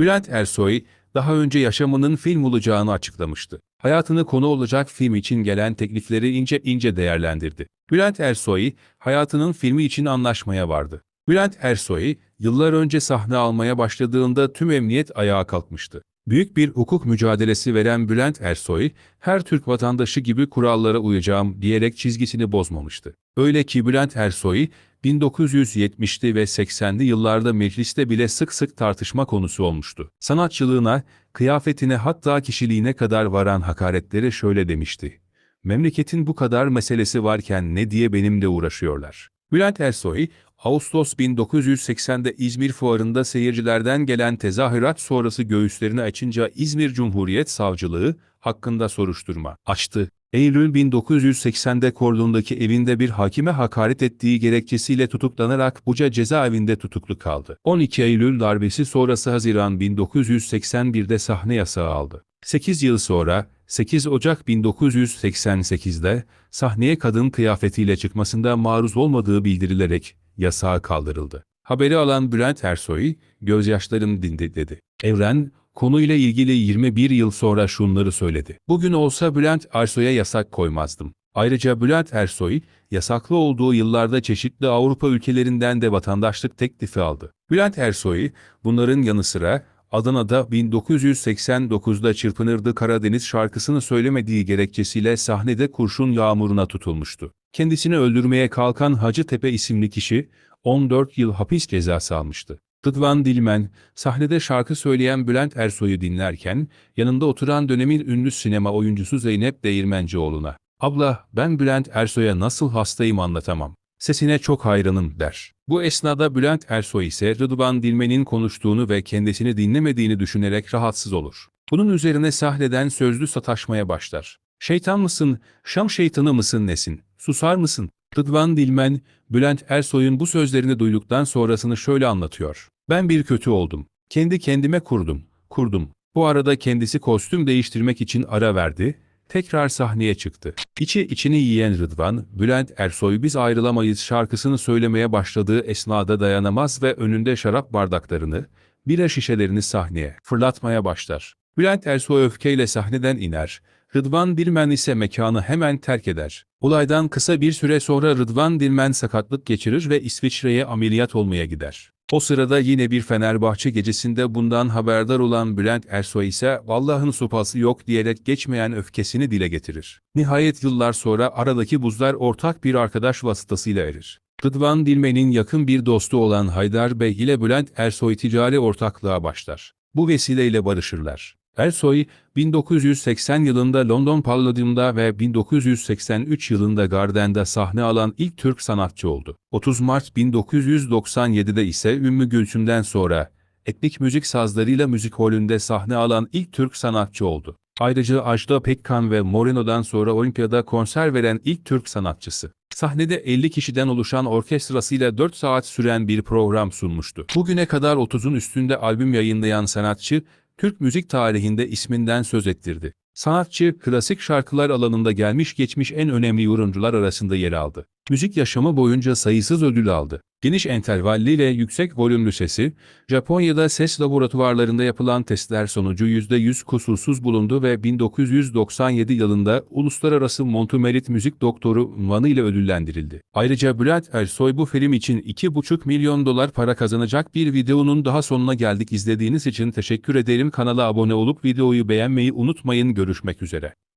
Bülent Ersoy, daha önce yaşamının film olacağını açıklamıştı. Hayatını konu olacak film için gelen teklifleri ince ince değerlendirdi. Bülent Ersoy, hayatının filmi için anlaşmaya vardı. Bülent Ersoy, yıllar önce sahne almaya başladığında tüm emniyet ayağa kalkmıştı. Büyük bir hukuk mücadelesi veren Bülent Ersoy, her Türk vatandaşı gibi kurallara uyacağım diyerek çizgisini bozmamıştı. Öyle ki Bülent Ersoy, 1970'li ve 80'li yıllarda mecliste bile sık sık tartışma konusu olmuştu. Sanatçılığına, kıyafetine hatta kişiliğine kadar varan hakaretleri şöyle demişti. Memleketin bu kadar meselesi varken ne diye benimle uğraşıyorlar. Bülent Ersoy, Ağustos 1980'de İzmir Fuarı'nda seyircilerden gelen tezahürat sonrası göğüslerini açınca İzmir Cumhuriyet Savcılığı hakkında soruşturma açtı. Eylül 1980'de Kordon'daki evinde bir hakime hakaret ettiği gerekçesiyle tutuklanarak Buca cezaevinde tutuklu kaldı. 12 Eylül darbesi sonrası Haziran 1981'de sahne yasağı aldı. 8 yıl sonra 8 Ocak 1988'de sahneye kadın kıyafetiyle çıkmasında maruz olmadığı bildirilerek yasağı kaldırıldı. Haberi alan Bülent Ersoy, gözyaşlarım dindi dedi. Evren, konuyla ilgili 21 yıl sonra şunları söyledi. Bugün olsa Bülent Ersoy'a yasak koymazdım. Ayrıca Bülent Ersoy, yasaklı olduğu yıllarda çeşitli Avrupa ülkelerinden de vatandaşlık teklifi aldı. Bülent Ersoy, bunların yanı sıra Adana'da 1989'da Çırpınırdı Karadeniz şarkısını söylemediği gerekçesiyle sahnede kurşun yağmuruna tutulmuştu. Kendisini öldürmeye kalkan Hacıtepe isimli kişi 14 yıl hapis cezası almıştı. Rıdvan Dilmen, sahnede şarkı söyleyen Bülent Ersoy'u dinlerken, yanında oturan dönemin ünlü sinema oyuncusu Zeynep Değirmencioğlu'na, ''Abla, ben Bülent Ersoy'a nasıl hastayım anlatamam. Sesine çok hayranım.'' der. Bu esnada Bülent Ersoy ise Rıdvan Dilmen'in konuştuğunu ve kendisini dinlemediğini düşünerek rahatsız olur. Bunun üzerine sahneden sözlü sataşmaya başlar. ''Şeytan mısın, Şam şeytanı mısın nesin, susar mısın?'' Rıdvan Dilmen, Bülent Ersoy'un bu sözlerini duyduktan sonrasını şöyle anlatıyor. Ben bir kötü oldum. Kendi kendime kurdum, kurdum. Bu arada kendisi kostüm değiştirmek için ara verdi, tekrar sahneye çıktı. İçi içini yiyen Rıdvan, Bülent Ersoy biz ayrılamayız şarkısını söylemeye başladığı esnada dayanamaz ve önünde şarap bardaklarını, bira şişelerini sahneye fırlatmaya başlar. Bülent Ersoy öfkeyle sahneden iner, Rıdvan Dilmen ise mekanı hemen terk eder. Olaydan kısa bir süre sonra Rıdvan Dilmen sakatlık geçirir ve İsviçre'ye ameliyat olmaya gider. O sırada yine bir Fenerbahçe gecesinde bundan haberdar olan Bülent Ersoy ise Allah'ın sopası yok diyerek geçmeyen öfkesini dile getirir. Nihayet yıllar sonra aradaki buzlar ortak bir arkadaş vasıtasıyla erir. Rıdvan Dilmen'in yakın bir dostu olan Haydar Bey ile Bülent Ersoy ticari ortaklığa başlar. Bu vesileyle barışırlar. Ersoy, 1980 yılında London Palladium'da ve 1983 yılında Garden'da sahne alan ilk Türk sanatçı oldu. 30 Mart 1997'de ise Ümmü Gülsüm'den sonra etnik müzik sazlarıyla müzik holünde sahne alan ilk Türk sanatçı oldu. Ayrıca Ajda Pekkan ve Moreno'dan sonra Olimpiyada konser veren ilk Türk sanatçısı. Sahnede 50 kişiden oluşan orkestrasıyla 4 saat süren bir program sunmuştu. Bugüne kadar 30'un üstünde albüm yayınlayan sanatçı, Türk müzik tarihinde isminden söz ettirdi. Sanatçı, klasik şarkılar alanında gelmiş geçmiş en önemli yorumcular arasında yer aldı. Müzik yaşamı boyunca sayısız ödül aldı. Geniş entervalli ve yüksek volümlü sesi, Japonya'da ses laboratuvarlarında yapılan testler sonucu %100 kusursuz bulundu ve 1997 yılında Uluslararası Montumerit Müzik Doktoru unvanı ile ödüllendirildi. Ayrıca Bülent Ersoy bu film için 2,5 milyon dolar para kazanacak bir videonun daha sonuna geldik. İzlediğiniz için teşekkür ederim. Kanala abone olup videoyu beğenmeyi unutmayın. Görüşmek üzere.